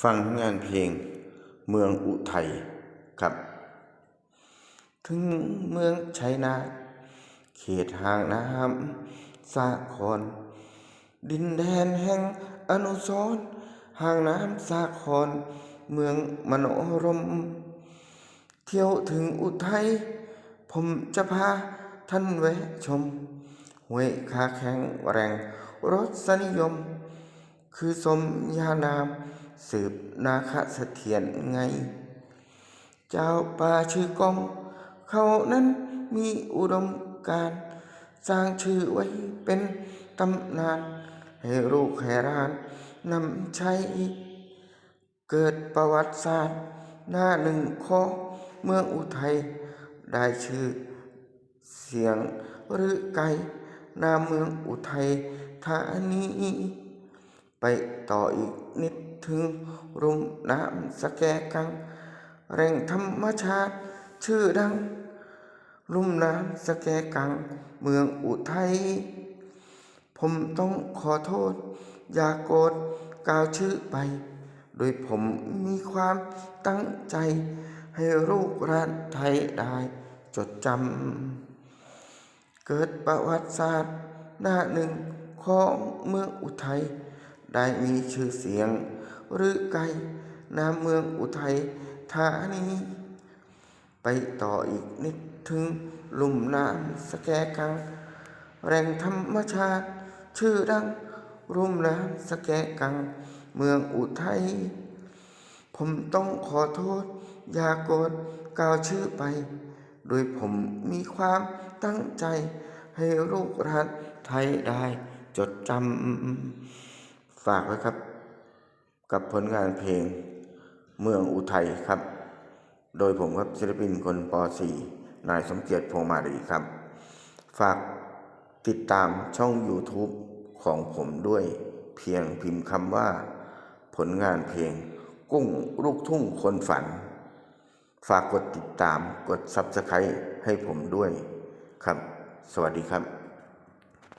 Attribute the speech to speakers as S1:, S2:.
S1: ฟังงานเพลงเมืองอุทัยครับ ถึงเมืองชัยนาเขตห่างน้ำสาคร ดินแดนแห่งอนุสรห่างน้ำสาคร เมืองมโนรม เที่ยวถึงอุทัย ผมจะพาท่านแวะชมห้วยขาแข็งแรงรสนิยม คือสมญานาม สืบนาคเสถียรไง เจ้าป่าชื่อกอง เขานั้นมีอุดมการสร้างชื่อไว้เป็นตำนาน ให้ลูกให้ร้านนำใช้เกิดประวัติศาสตร์ หน้าหนึ่งข้อเมืองอุทัย ได้ชื่อเสียงหรือไก่หน้าเมืองอุทัยธานี ไปต่ออีกนิดถึงรุ่มน้ำสแกกังแหล่งธรรมชาติ ชื่อดัง ลุ่มน้ำสแกกัง เมืองอุทัย ผมต้องขอโทษ อย่าโกรธกล่าวชื่อไป โดยผมมีความตั้งใจ ให้ลูกร้านไทยได้จดจำ เกิดประวัติศาสตร์หน้าหนึ่งของเมืองอุทัย ได้มีชื่อเสียง หรือไกลน้ำเมืองอุทัยธานีไปต่ออีกนิดถึงลุ่มน้ำสแกกัง แหล่งธรรมชาติ ชื่อดังรุ่มน้ำสแกกัง เมืองอุทัยผมต้องขอโทษ อย่าโกรธกล่าวชื่อไป โดยผมมีความตั้งใจให้ลูกรัฐไทยได้จดจำ ฝากไว้ครับ กับผลงานเพลงเมืองอุทัยครับ โดยผมครับศิลปินคนป .4 นายสมเกียรติพงมารีครับ ฝากติดตามช่อง YouTube ของผมด้วยเพียงพิมพ์คำว่า ผลงานเพลง กุ้งลูกทุ่งคนฝัน ฝากกดติดตามกด Subscribe ให้ผมด้วยครับ สวัสดีครับ